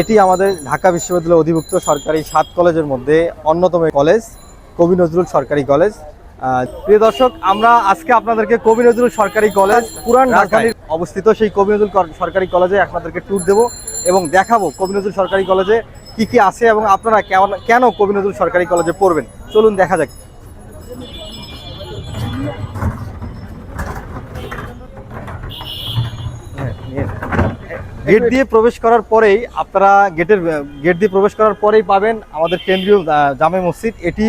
এটি আমাদের ঢাকা বিশ্ববিদ্যালয়ের অধিভুক্ত সরকারি সাত কলেজের মধ্যে অন্যতম কলেজ কবি নজরুল সরকারি কলেজ। প্রিয় দর্শক আমরা আজকে আপনাদেরকে কবি নজরুল সরকারি কলেজ পুরান ঢাকায় অবস্থিত সেই কবি নজরুল সরকারি কলেজে আপনাদেরকে ট্যুর দেব এবং দেখাবো কবি নজরুল সরকারি কলেজে কি কি আছে এবং আপনারা কেমন কেন কবি নজরুল সরকারি কলেজে পড়বেন। চলুন দেখা যাক। গেট দিয়ে প্রবেশ করার পরেই আপনারা গেটের গেট দিয়ে প্রবেশ করার পরেই পাবেন আমাদের কেন্দ্রীয় জামে মসজিদ। এটি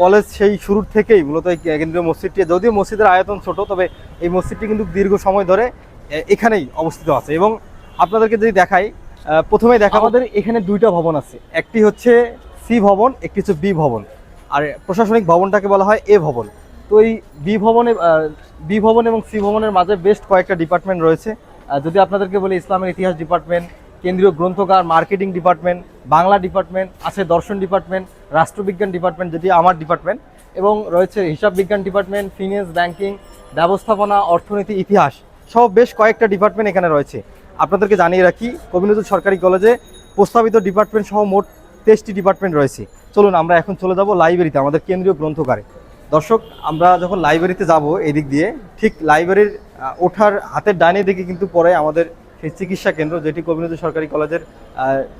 কলেজ সেই শুরুর থেকেই মূলত এই কেন্দ্রীয় মসজিদটি। যদিও মসজিদের আয়তন ছোট তবে এই মসজিদটি কিন্তু দীর্ঘ সময় ধরে এখানেই অবস্থিত আছে। এবং আপনাদেরকে যদি দেখাই প্রথমে দেখা আমাদের এখানে দুইটা ভবন আছে। একটি হচ্ছে সি ভবন একটি হচ্ছে বি ভবন। আর প্রশাসনিক ভবনটাকে বলা হয় এ ভবন। তো এই বি ভবনে বি ভবন এবং সি ভবনের মাঝে বেস্ট কয়েকটা ডিপার্টমেন্ট রয়েছে। যদি আপনাদেরকে বলি ইসলামের ইতিহাস ডিপার্টমেন্ট, কেন্দ্রীয় গ্রন্থকার মার্কেটিং ডিপার্টমেন্ট, বাংলা ডিপার্টমেন্ট, আছে দর্শন ডিপার্টমেন্ট, রাষ্ট্রবিজ্ঞান ডিপার্টমেন্ট যেটি আমার ডিপার্টমেন্ট, এবং রয়েছে হিসাব বিজ্ঞান ডিপার্টমেন্ট ফিনান্স ব্যাংকিং ব্যবস্থাপনা, অর্থনীতি, ইতিহাস সব বেশ কয়েকটা ডিপার্টমেন্ট এখানে রয়েছে। আপনাদেরকে জানিয়ে রাখি, কবি নজরুল সরকারি কলেজে প্রস্তাবিত ডিপার্টমেন্ট সহ মোট তেইশটি ডিপার্টমেন্ট রয়েছে। চলুন, আমরা এখন চলে যাব লাইব্রেরিতে, আমাদের কেন্দ্রীয় গ্রন্থকারে দর্শক, আমরা যখন লাইব্রেরিতে যাব, এদিক দিয়ে, ঠিক লাইব্রেরির ওঠার হাতের ডানে দিকে কিন্তু পরে আমাদের সেই চিকিৎসা কেন্দ্র, যেটি কবিনজর সরকারি কলেজের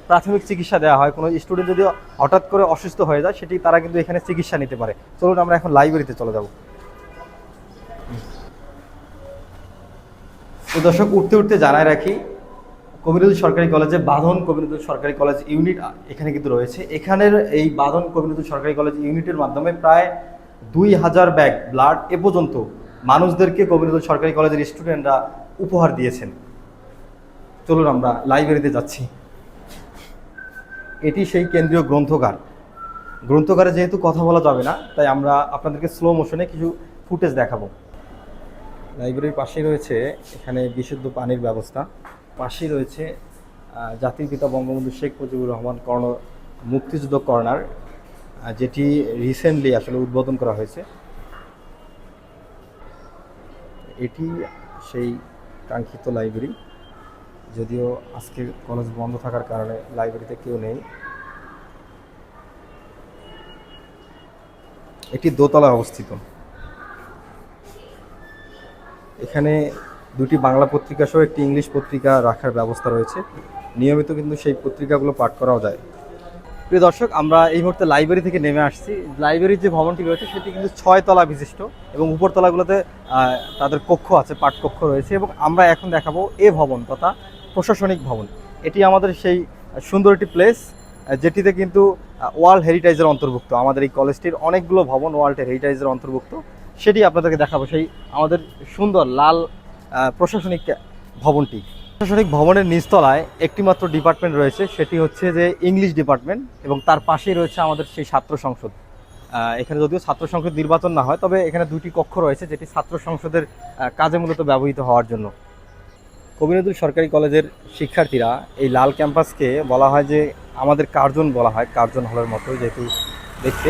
প্রাথমিক চিকিৎসা দেওয়া হয়। কোনো স্টুডেন্ট যদি হঠাৎ করে অসুস্থ হয়ে যায়, সেটি তারা কিন্তু এখানে চিকিৎসা নিতে পারে। চলুন আমরা এখন লাইব্রেরিতে চলে যাব। তো দর্শক, উঠতে উঠতে জানায় রাখি কবিরুল সরকারি কলেজে বাঁধন কবিরুল সরকারি কলেজ ইউনিট এখানে কিন্তু রয়েছে। এখানের এই বাঁধন কবিরুল সরকারি কলেজ ইউনিটের মাধ্যমে প্রায় দুই হাজার ব্যাগ ব্লাড এ পর্যন্ত মানুষদেরকে কবিরুল সরকারি কলেজের স্টুডেন্টরা উপহার দিয়েছেন। চলুন আমরা লাইব্রেরিতে যাচ্ছি। এটি সেই কেন্দ্রীয় গ্রন্থগার গ্রন্থগারে যেহেতু কথা বলা যাবে না, তাই আমরা আপনাদেরকে স্লো মোশনে কিছু ফুটেজ দেখাবো। লাইব্রেরির পাশেই রয়েছে এখানে বিশুদ্ধ পানির ব্যবস্থা। পাশেই রয়েছে জাতির পিতা বঙ্গবন্ধু শেখ মুজিবুর রহমান কর্ণ মুক্তিযুদ্ধ কর্নার যেটি রিসেন্টলি আসলে উদ্বোধন করা হয়েছে। এটি সেই কাঙ্ক্ষিত লাইব্রেরি। যদিও আজকে কলেজ বন্ধ থাকার কারণে লাইব্রেরিতে কেউ নেই। এটি দোতলা অবস্থিত। এখানে দুটি বাংলা পত্রিকা সহ একটি ইংলিশ পত্রিকা রাখার ব্যবস্থা রয়েছে। নিয়মিত কিন্তু সেই পত্রিকাগুলো পাঠ করাও যায়। প্রিয় দর্শক, আমরা এই মুহূর্তে লাইব্রেরি থেকে নেমে আসছি। লাইব্রেরির যে ভবনটি রয়েছে, সেটি কিন্তু ছয় তলা বিশিষ্ট এবং উপরতলাগুলোতে তাদের কক্ষ আছে, পাঠকক্ষ রয়েছে এবং আমরা এখন দেখাবো এ ভবন তথা প্রশাসনিক ভবন। এটি আমাদের সেই সুন্দর একটি প্লেস যেটিতে কিন্তু ওয়ার্ল্ড হেরিটেজের অন্তর্ভুক্ত। আমাদের এই কলেজটির অনেকগুলো ভবন ওয়ার্ল্ড হেরিটেজের অন্তর্ভুক্ত। সেটি আপনাদেরকে দেখাবো, সেই আমাদের সুন্দর লাল প্রশাসনিক ভবনটি। প্রশাসনিক ভবনের নিচতলায় একটি মাত্র ডিপার্টমেন্ট রয়েছে, সেটি হচ্ছে যে ইংলিশ ডিপার্টমেন্ট এবং তার পাশেই রয়েছে আমাদের সেই ছাত্র সংসদ। এখানে যদিও ছাত্র সংসদ নির্বাচন না হয়, তবে এখানে দুটি কক্ষ রয়েছে যেটি ছাত্র সংসদের কাজে মূলত ব্যবহৃত হওয়ার জন্য। কবিনদুল সরকারি কলেজের শিক্ষার্থীরা এই লাল ক্যাম্পাসকে বলা হয় যে আমাদের কার্জন বলা হয়, কার্জন হলের মতো যেহেতু দেখতে।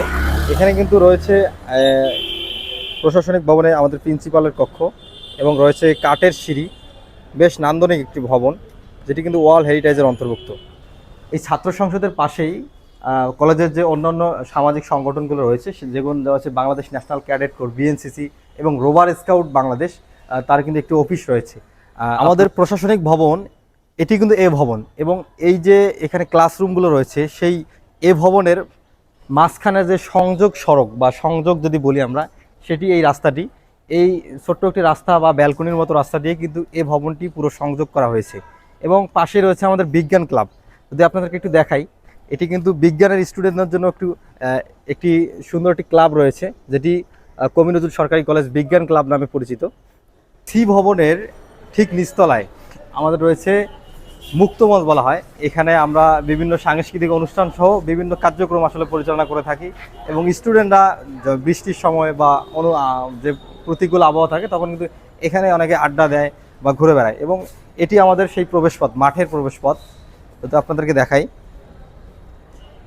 এখানে কিন্তু রয়েছে প্রশাসনিক ভবনে আমাদের প্রিন্সিপালের কক্ষ এবং রয়েছে কাঠের সিঁড়ি। বেশ নান্দনিক একটি ভবন, যেটি কিন্তু ওয়ার্ল্ড হেরিটেজের অন্তর্ভুক্ত। এই ছাত্র সংসদের পাশেই কলেজের যে অন্যান্য সামাজিক সংগঠনগুলো রয়েছে যেগুলো আছে Bangladesh national cadet corps BNCC এবং রোভার স্কাউট বাংলাদেশ তার কিন্তু একটি অফিস রয়েছে। আমাদের প্রশাসনিক ভবন, এটি কিন্তু এ ভবন এবং এই যে এখানে ক্লাসরুমগুলো রয়েছে, সেই এ ভবনের মাঝখানে যে সংযোগ সড়ক বা সংযোগ যদি বলি আমরা, সেটি এই রাস্তাটি এই ছোট্ট একটি রাস্তা বা ব্যালকনির মতো রাস্তা দিয়ে কিন্তু এই ভবনটি পুরো সংযোগ করা হয়েছে। এবং পাশে রয়েছে আমাদের বিজ্ঞান ক্লাব। যদি আপনাদেরকে একটু দেখাই, এটি কিন্তু বিজ্ঞানের স্টুডেন্টদের জন্য একটু একটি সুন্দর একটি ক্লাব রয়েছে, যেটি নজরুল সরকারি কলেজ বিজ্ঞান ক্লাব নামে পরিচিত। সি ভবনের ঠিক নিচতলায় আমাদের রয়েছে মুক্তমঞ্চ বলা হয়। এখানে আমরা বিভিন্ন সাংস্কৃতিক অনুষ্ঠান সহ বিভিন্ন কার্যক্রম আসলে পরিচালনা করে থাকি এবং স্টুডেন্টরা বৃষ্টির সময় বা অনু যে প্রতিকূল আবহাওয়া থাকে তখন কিন্তু এখানে অনেকে আড্ডা দেয় বা ঘুরে বেড়ায় এবং এটি আমাদের সেই প্রবেশপথ, মাঠের প্রবেশপথ। তো আপনাদেরকে দেখাই।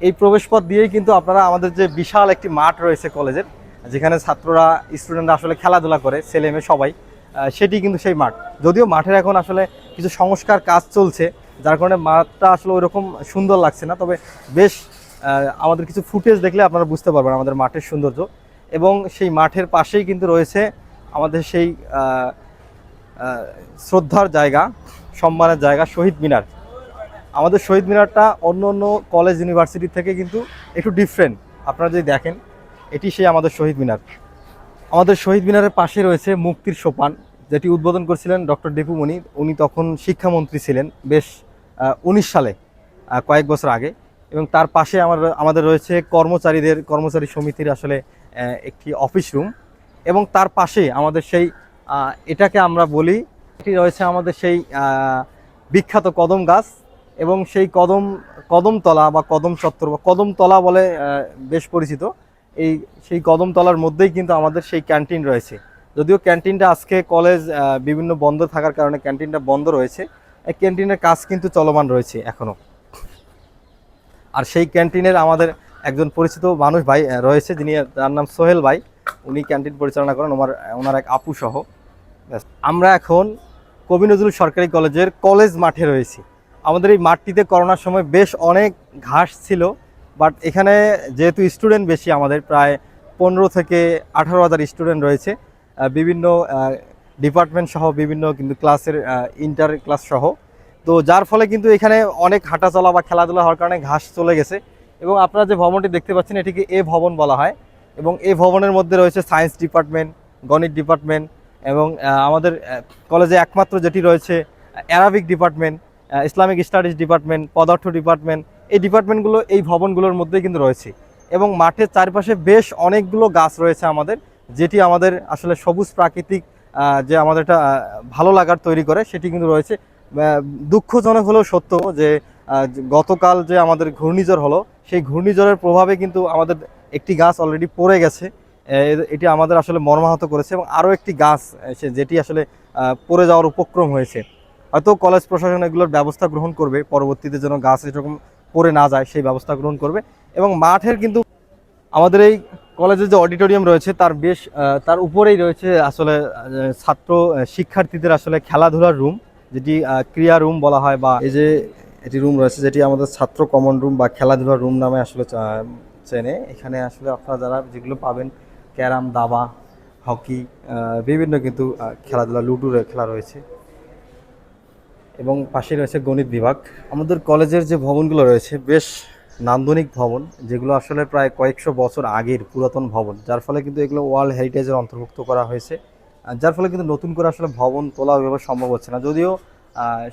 এই প্রবেশপথ দিয়েই কিন্তু আপনারা আমাদের যে বিশাল একটি মাঠ রয়েছে কলেজের, যেখানে ছাত্ররা, স্টুডেন্টরা আসলে খেলাধুলা করে ছেলে মেয়ে সবাই। সেটি কিন্তু সেই মাঠ। যদিও মাঠের এখন আসলে কিছু সংস্কার কাজ চলছে, যার কারণে মাঠটা আসলে ওইরকম সুন্দর লাগছে না, তবে বেশ আমাদের কিছু ফুটেজ দেখলে আপনারা বুঝতে পারবেন আমাদের মাঠের সৌন্দর্য। এবং সেই মাঠের পাশেই কিন্তু রয়েছে আমাদের সেই শ্রদ্ধার জায়গা, সম্মানের জায়গা শহীদ মিনার। আমাদের শহীদ মিনারটা অন্য অন্য কলেজ ইউনিভার্সিটি থেকে কিন্তু একটু ডিফারেন্ট আপনারা যদি দেখেন, এটি সেই আমাদের শহীদ মিনার। আমাদের শহীদ মিনারের পাশে রয়েছে মুক্তির সোপান, যেটি উদ্বোধন করেছিলেন ডক্টর দীপুমণি উনি তখন শিক্ষামন্ত্রী ছিলেন বেশ উনিশ সালে কয়েক বছর আগে। এবং তার পাশে আমার, আমাদের রয়েছে কর্মচারীদের, কর্মচারী সমিতির আসলে একটি অফিস রুম এবং তার পাশে আমাদের সেই এটাকে আমরা বলি, এটি রয়েছে আমাদের সেই বিখ্যাত কদম গাছ। এবং সেই কদম, কদমতলা বা কদম চত্বর বা কদমতলা বলে বেশ পরিচিত। এই, সেই কদমতলার মধ্যেই কিন্তু আমাদের সেই ক্যান্টিন রয়েছে। যদিও ক্যান্টিনটা আজকে কলেজ বিভিন্ন বন্ধ থাকার কারণে ক্যান্টিনটা বন্ধ রয়েছে। এই ক্যান্টিনের কাজ কিন্তু চলমান রয়েছে এখনও আর সেই ক্যান্টিনের আমাদের একজন পরিচিত মানুষ ভাই রয়েছে, যিনি তার নাম সোহেল ভাই। উনি ক্যান্টিন পরিচালনা করেন, ওনার ওনার এক আপু সহ। আমরা এখন কবি নজরুল সরকারি কলেজের কলেজ মাঠে রয়েছি। আমাদের এই মাঠটিতে করোনার সময় বেশ অনেক ঘাস ছিল। বাট এখানে যেহেতু স্টুডেন্ট বেশি, আমাদের প্রায় পনেরো থেকে আঠারো হাজার স্টুডেন্ট রয়েছে। বিভিন্ন ডিপার্টমেন্ট সহ বিভিন্ন কিন্তু ক্লাসের ইন্টার ক্লাস সহ। তো যার ফলে কিন্তু এখানে অনেক হাঁটা চলা বা খেলাধুলা হওয়ার কারণে ঘাস চলে গেছে এবং আপনারা যে ভবনটি দেখতে পাচ্ছেন, এটিকে এ ভবন বলা হয় এবং এই ভবনের মধ্যে রয়েছে সায়েন্স ডিপার্টমেন্ট গণিত ডিপার্টমেন্ট এবং আমাদের কলেজে একমাত্র যেটি রয়েছে Arabic department Islamic studies department পদার্থ ডিপার্টমেন্ট এই ডিপার্টমেন্টগুলো এই ভবনগুলোর মধ্যেই কিন্তু রয়েছে। এবং মাঠের চারপাশে বেশ অনেকগুলো গাছ রয়েছে আমাদের, যেটি আমাদের আসলে সবুজ প্রাকৃতিক যে আমাদের একটা ভালো লাগার তৈরি করে, সেটি কিন্তু রয়েছে। দুঃখজনক হলেও সত্য যে গতকাল যে আমাদের ঘূর্ণিঝড় হলো, সেই ঘূর্ণিঝড়ের প্রভাবে কিন্তু আমাদের একটি গাছ অলরেডি পড়ে গেছে। এটি আমাদের আসলে মর্মাহত করেছে এবং আরও একটি গাছ যেটি আসলে পড়ে যাওয়ার উপক্রম হয়েছে। হয়তো কলেজ প্রশাসন এগুলোর ব্যবস্থা গ্রহণ করবে, পরবর্তীতে যেন গাছ এরকম পড়ে না যায় সেই ব্যবস্থা গ্রহণ করবে। এবং মাঠের কিন্তু আমাদের এই কলেজের যে অডিটোরিয়াম রয়েছে, তার বেশ তার উপরেই রয়েছে আসলে ছাত্র শিক্ষার্থীদের আসলে খেলাধুলার রুম, যেটি ক্রিয়া রুম বলা হয় বা এই যে এটি রুম রয়েছে, যেটি আমাদের ছাত্র কমন রুম বা খেলাধুলার রুম নামে আসলে চেনে। এখানে আসলে আপনারা যারা যেগুলো পাবেন, ক্যারাম, দাবা, হকি বিভিন্ন কিন্তু খেলাধুলা লুডুর খেলা রয়েছে। এবং পাশে রয়েছে গণিত বিভাগ। আমাদের কলেজের যে ভবনগুলো রয়েছে বেশ নান্দনিক ভবন যেগুলো আসলে প্রায় কয়েকশো বছর আগের পুরাতন ভবন যার ফলে কিন্তু এগুলো ওয়ার্ল্ড হেরিটেজের অন্তর্ভুক্ত করা হয়েছে। আর যার ফলে কিন্তু নতুন করে আসলে ভবন তোলা ওইভাবে সম্ভব হচ্ছে না। যদিও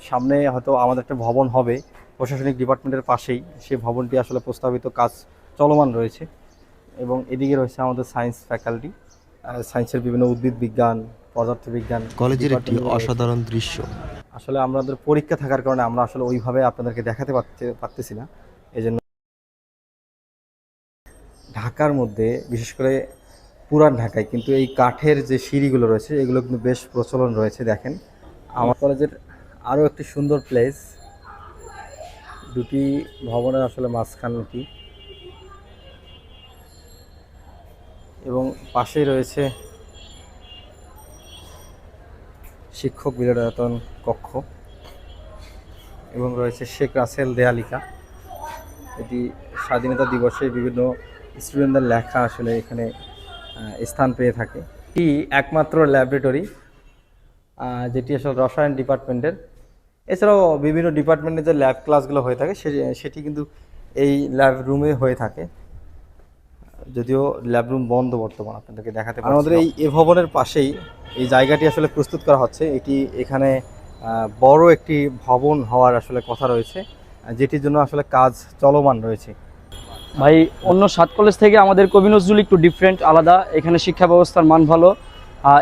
সামনে হয়তো আমাদের একটা ভবন হবে প্রশাসনিক ডিপার্টমেন্টের পাশেই সেই ভবনটি আসলে প্রস্তাবিত কাজ চলমান রয়েছে। এবং এদিকে রয়েছে আমাদের সায়েন্স ফ্যাকাল্টি সায়েন্সের বিভিন্ন উদ্ভিদ বিজ্ঞান পদার্থবিজ্ঞান কলেজের একটি অসাধারণ দৃশ্য। আসলে আমাদের পরীক্ষা থাকার কারণে আমরা আসলে ওইভাবে আপনাদেরকে দেখাতে পারতে, পারতেছি না। এই জন্য ঢাকার মধ্যে, বিশেষ করে পুরান ঢাকায়, কিন্তু এই কাঠের যে সিঁড়িগুলো রয়েছে, এগুলো কিন্তু বেশ প্রচলন রয়েছে, দেখেন। আমার কলেজের আরও একটি সুন্দর প্লেস দুটি ভবনের আসলে মাঝখানটি এবং পাশেই রয়েছে শিক্ষক বিনোদন কক্ষ এবং রয়েছে শেখ রাসেল দেয়ালিকা। এটি স্বাধীনতা দিবসে বিভিন্ন স্টুডেন্টদের লেখা আসলে এখানে স্থান পেয়ে থাকে। এটি একমাত্র ল্যাবরেটরি যেটি আসলে রসায়ন ডিপার্টমেন্টের। এছাড়াও বিভিন্ন ডিপার্টমেন্টের যে ল্যাব ক্লাসগুলো হয়ে থাকে সেটি কিন্তু এই ল্যাব রুমে হয়ে থাকে। যদিও ল্যাব রুম বন্ধ বর্তমান আপনাদেরকে দেখাতে পারি আমাদের এই এ ভবনের পাশেই এই জায়গাটি আসলে প্রস্তুত করা হচ্ছে। এটি এখানে বড় একটি ভবন হওয়ার আসলে কথা রয়েছে যেটির জন্য আসলে কাজ চলমান রয়েছে। ভাই অন্য সাত কলেজ থেকে আমাদের কবি নজরুল একটু ডিফারেন্ট আলাদা। এখানে শিক্ষা ব্যবস্থার মান ভালো।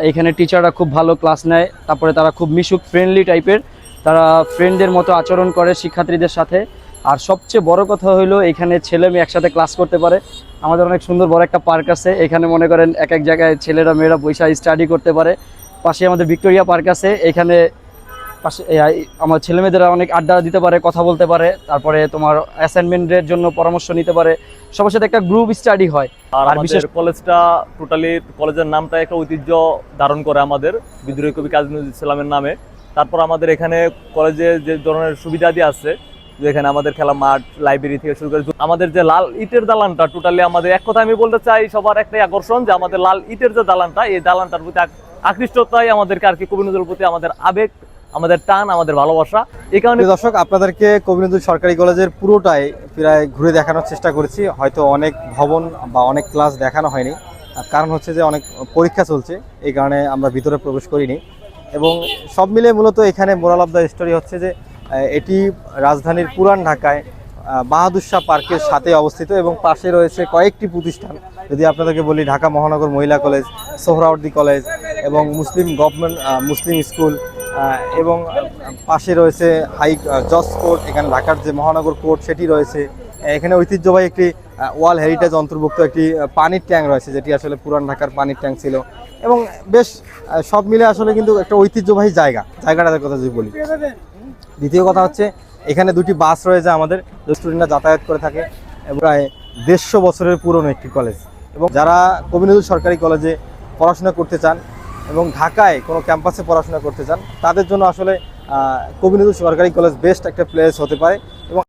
এখানে টিচাররা খুব ভালো ক্লাস নেয়। তারপরে তারা খুব মিশুক ফ্রেন্ডলি টাইপের তারা ফ্রেন্ডদের মতো আচরণ করে শিক্ষার্থীদের সাথে। আর সবচেয়ে বড় কথা হলো এখানে ছেলে মেয়ে একসাথে ক্লাস করতে পারে। আমাদের অনেক সুন্দর বড় একটা পার্ক আছে। এখানে মনে করেন এক এক জায়গায় ছেলেরা মেয়েরা বৈশা স্টাডি করতে পারে। পাশে আমাদের ভিক্টোরিয়া পার্ক আছে। এখানে পাশে আমার ছেলেমেয়েদেরা অনেক আড্ডা দিতে পারে কথা বলতে পারে। তারপরে তোমার অ্যাসাইনমেন্টের জন্য পরামর্শ নিতে পারে। সবার সাথে একটা গ্রুপ স্টাডি হয়। আর বিশেষ- কলেজটা টোটালি কলেজের নামটা একটা ঐতিহ্য ধারণ করে আমাদের। বিদ্রোহী কবি কাজী নজরুল ইসলামের নামে। তারপর আমাদের এখানে কলেজে যে ধরনের সুবিধাদি আছে যে এখানে আমাদের খেলা মাঠ লাইব্রেরি থেকে শুরু করে আমাদের যে লাল ইটের দালানটা টোটালি আমাদের এক কথা আমি বলতে চাই, সবার একটাই আকর্ষণ যে আমাদের লাল ইটের যে দালানটা, এই দালানটার প্রতি আক- আকৃষ্টতাই আমাদেরকে আর কি কবি নজরুলের প্রতি আমাদের আবেগ, আমাদের টান, আমাদের ভালোবাসা। এই কারণে দর্শক, আপনাদেরকে কবি নজরুল সরকারি কলেজের পুরোটাই প্রায় ঘুরে দেখানোর চেষ্টা করেছি। হয়তো অনেক ভবন বা অনেক ক্লাস দেখানো হয়নি। কারণ হচ্ছে যে অনেক পরীক্ষা চলছে, এই কারণে আমরা ভিতরে প্রবেশ করিনি। এবং সব মিলে মূলত এখানে মোরাল অফ দ্য স্টোরি হচ্ছে যে এটি রাজধানীর পুরান ঢাকায় বাহাদুর শাহ পার্কের সাথে অবস্থিত এবং পাশে রয়েছে কয়েকটি প্রতিষ্ঠান। যদি আপনাদেরকে বলি, ঢাকা মহানগর মহিলা কলেজ, সোহরাওয়ার্দী কলেজ এবং মুসলিম গভর্নমেন্ট মুসলিম স্কুল এবং পাশে রয়েছে হাই জজ কোর্ট, এখানে ঢাকার যে মহানগর কোর্ট সেটি রয়েছে। এখানে ঐতিহ্যবাহী একটি ওয়াল হেরিটেজ অন্তর্ভুক্ত একটি পানির ট্যাঙ্ক রয়েছে, যেটি আসলে পুরান ঢাকার পানির ট্যাঙ্ক ছিল। এবং বেশ সব মিলে আসলে কিন্তু একটা ঐতিহ্যবাহী জায়গা। জায়গাটার কথা যদি বলি। দ্বিতীয় কথা হচ্ছে, এখানে দুটি বাস রয়েছে আমাদের স্টুডেন্টরা যাতায়াত করে থাকে, এবং প্রায় দেড়শো বছরের পুরনো একটি কলেজ এবং যারা কবি নজরুল সরকারি কলেজে পড়াশোনা করতে চান, এবং ঢাকায় কোনো ক্যাম্পাসে পড়াশোনা করতে চান, তাদের জন্য আসলে কবিনদুল সরকারি কলেজ বেস্ট একটা প্লেস হতে পারে। এবং